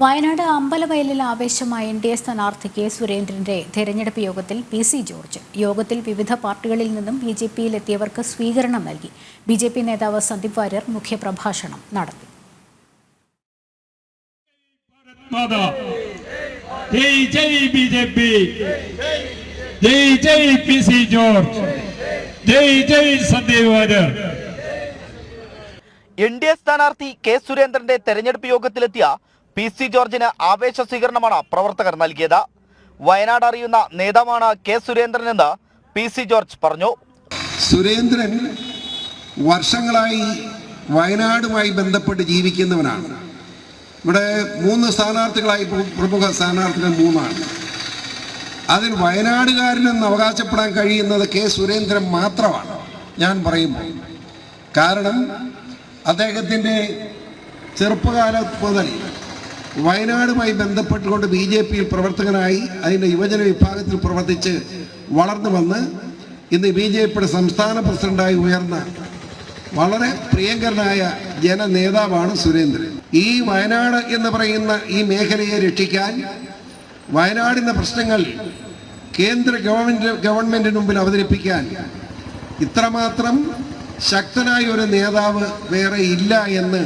വയനാട് അമ്പലവയലിൽ ആവേശമായ N D A സ്ഥാനാർത്ഥി കെ സുരേന്ദ്രന്റെ തെരഞ്ഞെടുപ്പ് യോഗത്തിൽ പി സി ജോർജ്. യോഗത്തിൽ വിവിധ പാർട്ടികളിൽ നിന്നും ബി ജെ പിയിലെത്തിയവർക്ക് സ്വീകരണം നൽകി. ബി ജെ പി നേതാവ് സന്ദീപ് വാര്യർ മുഖ്യപ്രഭാഷണം നടത്തി. ജയ് ജയ് ബി ജെ പി. ജയ് ജയ് പി സി ജോർജ്. ജയ് ജയ് Sandeep Warrier. N D A സ്ഥാനാർത്ഥി കെ സുരേന്ദ്രന്റെ തെരഞ്ഞെടുപ്പ് യോഗത്തിലെത്തിയ പി സി ജോർജിന് ആവേശ സ്വീകരണമാണ് പ്രവർത്തകർ നൽകിയത്. വയനാട് അറിയുന്ന നേതാവാണ് കെ സുരേന്ദ്രൻ എന്ന് പി സി ജോർജ് പറഞ്ഞു. സുരേന്ദ്രൻ വർഷങ്ങളായി വയനാടുമായി ബന്ധപ്പെട്ട് ജീവിക്കുന്നവനാണ്. ഇവിടെ മൂന്ന് സ്ഥാനാർത്ഥികളായി പ്ര- പ്രമുഖ സ്ഥാനാർത്ഥികൾ മൂന്നാണ്. അതിൽ വയനാടുകാരനെന്ന് അവകാശപ്പെടാൻ കഴിയുന്നത് കെ സുരേന്ദ്രൻ മാത്രമാണ് ഞാൻ പറയുമ്പോൾ. കാരണം അദ്ദേഹത്തിന്റെ ചെറുപ്പകാല മുതൽ വയനാടുമായി ബന്ധപ്പെട്ടുകൊണ്ട് ബി ജെ പിയിൽ പ്രവർത്തകനായി അതിന്റെ യുവജന വിഭാഗത്തിൽ പ്രവർത്തിച്ച് വളർന്നു വന്ന് ഇന്ന് ബി ജെ പിയുടെ സംസ്ഥാന പ്രസിഡന്റായി ഉയർന്ന വളരെ പ്രിയങ്കരനായ ജനനേതാവാണ് സുരേന്ദ്രൻ. ഈ വയനാട് എന്ന് പറയുന്ന ഈ മേഖലയെ രക്ഷിക്കാൻ വയനാടിന്റെ പ്രശ്നങ്ങൾ കേന്ദ്ര ഗവൺമെന്റ് ഗവൺമെന്റിന് മുമ്പിൽ അവതരിപ്പിക്കാൻ ഇത്രമാത്രം ശക്തനായ ഒരു നേതാവ് വേറെ ഇല്ല എന്ന്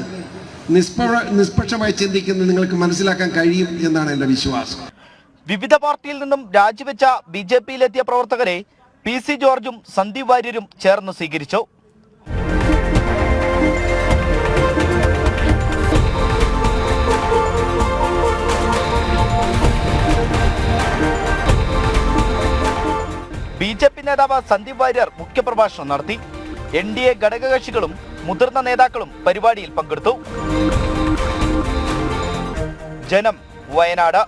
നിഷ്പ നിഷ്പക്ഷമായി ചിന്തിക്കുന്നത് നിങ്ങൾക്ക് മനസ്സിലാക്കാൻ കഴിയും എന്നാണ് എന്റെ വിശ്വാസം. വിവിധ പാർട്ടിയിൽ നിന്നും രാജിവെച്ച ബി ജെ പിയിലെത്തിയ പ്രവർത്തകരെ പി സി ജോർജും സന്ദീപ് വാര്യരും ചേർന്ന് സ്വീകരിച്ചു. ബി ജെ പി നേതാവ് സന്ദീപ് വാര്യർ മുഖ്യപ്രഭാഷണം നടത്തി. എൻ ഡി എ ഘടകകക്ഷികളും മുതിർന്ന നേതാക്കളും പരിപാടിയിൽ പങ്കെടുത്തു. ജനം വയനാട്